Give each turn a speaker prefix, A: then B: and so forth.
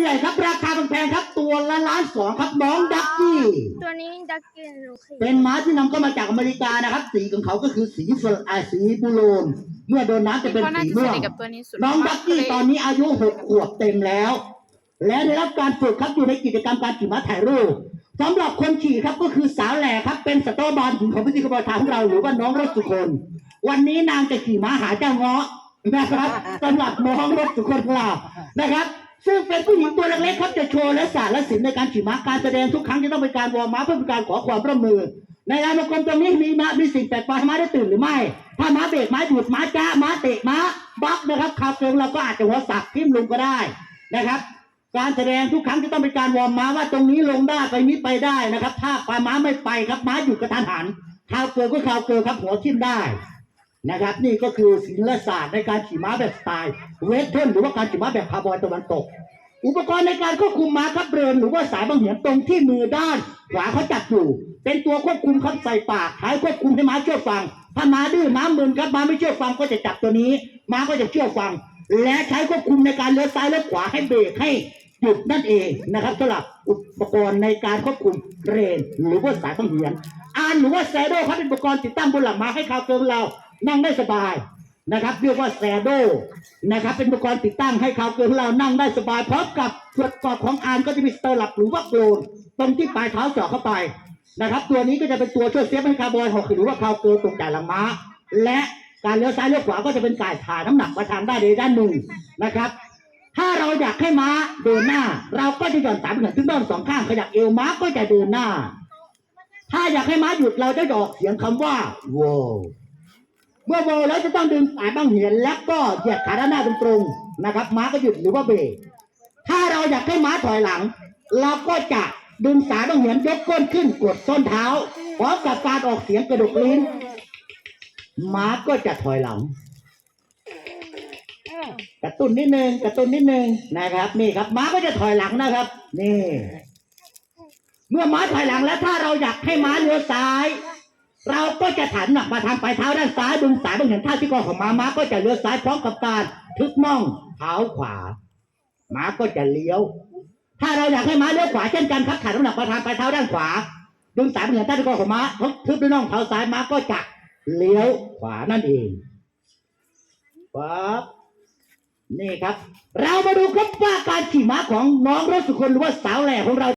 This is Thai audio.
A: ใหญ่ๆครับ ราคาแพงๆครับตัวละล้านสองครับน้องดักกี้
B: ตัวนี้ดักกินโอเค
A: เป็นม้าที่นำเข้ามาจากอเมริกานะครับ สีของเขาก็คือสีเฟอร์อ่าสีบูโรนเมื่อโดนน้ำจะเป็น
C: ก็น่า
A: สี
C: จะส
A: ม่วง
C: นิทกับตัวนี้สุด
A: น้องดักกี้ตอนนี้อายุหกขวบเต็มแล้ว และได้รับการฝึกครับอยู่ในกิจกรรมการขี่ม้าถ่ายรูปสำหรับคนขี่ครับก็คือสาวแหล่ครับ เป็นสตอบอลหญิงของพิธีกรทางของเราหรือว่าน้องรถสุคน วันนี้นางจะขี่ม้าหาเจ้าเงาะนะครับสำหรับน้องรถสุคนของเรานะครับ ซึ่งเป็นผู้หญิงตัวเล็กๆครับจะโชว์และศาสตร์และศิลป์ในการขี่ม้าการแสดงทุกครั้งจะต้องเป็นการวอร์มม้าเพื่อเป็นการขอความร่วมมือ ในอนุกรมตรงนี้มีม้ามีสิ่งแปลกปลอมม้าได้ตื่นหรือไม่ ถ้าม้าเบรกม้าหยุดม้าจ้าม้าเตะม้าบล็อกนะครับข่าเกินเราก็อาจจะหัวสักทิ่มลงก็ได้นะครับ การแสดงทุกครั้งจะต้องเป็นการวอร์มม้าว่าตรงนี้ลงได้ไปนี้ไปได้นะครับ ถ้าปลาม้าไม่ไปครับม้าหยุดกระทันหันข่าวเกินก็ข่าวเกินครับหัวทิ่มได้ นะครับ นี่ก็คือศิลศาสตร์ในการขี่ม้าแบบสไตล์เวสเทิร์นหรือว่าการขี่ม้าแบบคาร์บอยตะวันตก อุปกรณ์ในการควบคุมม้าครับเรือนหรือว่าสายบังเหียนตรงที่มือด้านขวาเขาจับอยู่ เป็นตัวควบคุมครับใส่ปากท้ายควบคุมให้ม้าเชื่อฟัง ถ้าม้าดื้อม้ามึนครับม้าไม่เชื่อฟังก็จะจับตัวนี้ ม้าก็จะเชื่อฟัง และใช้ควบคุมในการเลี้ยวซ้ายเลี้ยวขวาให้เบรกให้หยุดนั่นเองนะครับสำหรับอุปกรณ์ในการควบคุมเรนหรือว่าสายบังเหียนอ่านหรือว่าแซโดครับเป็นอุปกรณ์ติดตั้งบนหลังม้าให้คาวเกินเรา นั่งได้สบายนะครับ เรียกว่าแซโดนะครับ เป็นอุปกรณ์ติดตั้งให้เขาวเกินของเรานั่งได้สบายพร้อมกับส่วนประกอบของอานก็จะมีสเตอร์หลับหรือว่าโกลนตรงที่ปลายเท้าเจาะเข้าไปนะครับ ตัวนี้ก็จะเป็นตัวช่วยเซฟให้คาร์บอยหกหรือว่าคาวเกินตรงจ่ายหลังม้า และการเลี้ยวซ้ายเลี้ยวขวาก็จะเป็นการถ่ายน้ำหนักมาทางด้านใดด้านหนึ่งนะครับ ถ้าเราอยากให้ม้าเดินหน้า เราก็จะหย่อนสายเหมือนขึ้นด้านสองข้างขยับเอวม้าก็จะเดินหน้า ถ้าอยากให้ม้าหยุดเราจะออกเสียงคำว่าโว เมื่อโวแล้วจะต้องดึงสายบังเหียนแล้วก็เหยียดขาด้านหน้าตรงๆนะครับ ม้าก็หยุดหรือว่าเบรกถ้าเราอยากให้ม้าถอยหลัง เราก็จะดึงสายบังเหียนยกก้นขึ้นกดส้นเท้าพร้อมกับการออกเสียงกระดกลิ้น ม้าก็จะถอยหลังกระตุ้นนิดนึงกระตุ้นนิดนึงนะครับ นี่ครับ ม้าก็จะถอยหลังนะครับ นี่ เมื่อม้าถอยหลังแล้วถ้าเราอยากให้ม้าเลี้ยวซ้าย ก็จะถันหนักมาทางปลายเท้าด้านซ้ายดึงสายบางเห็นท่าที่คอของม้าม้าก็จะเลี้ยวซ้ายพร้อมกับการทึกน่องเท้าขวา ม้าก็จะเลี้ยว ถ้าเราอยากให้ม้าเลี้ยวขวาเช่นกันครับถันน้ำหนักมาทางปลายเท้าด้านขวาดึงสายบางเห็นท่าที่คอของม้าทึบด้วยน่องเท้าซ้ายม้าก็จะเลี้ยวขวานั่นเองปั๊บนี่ครับ เรามาดูครับว่าการขี่ม้าของน้องรถสุคนหรือว่าสาวแหล่ของเรา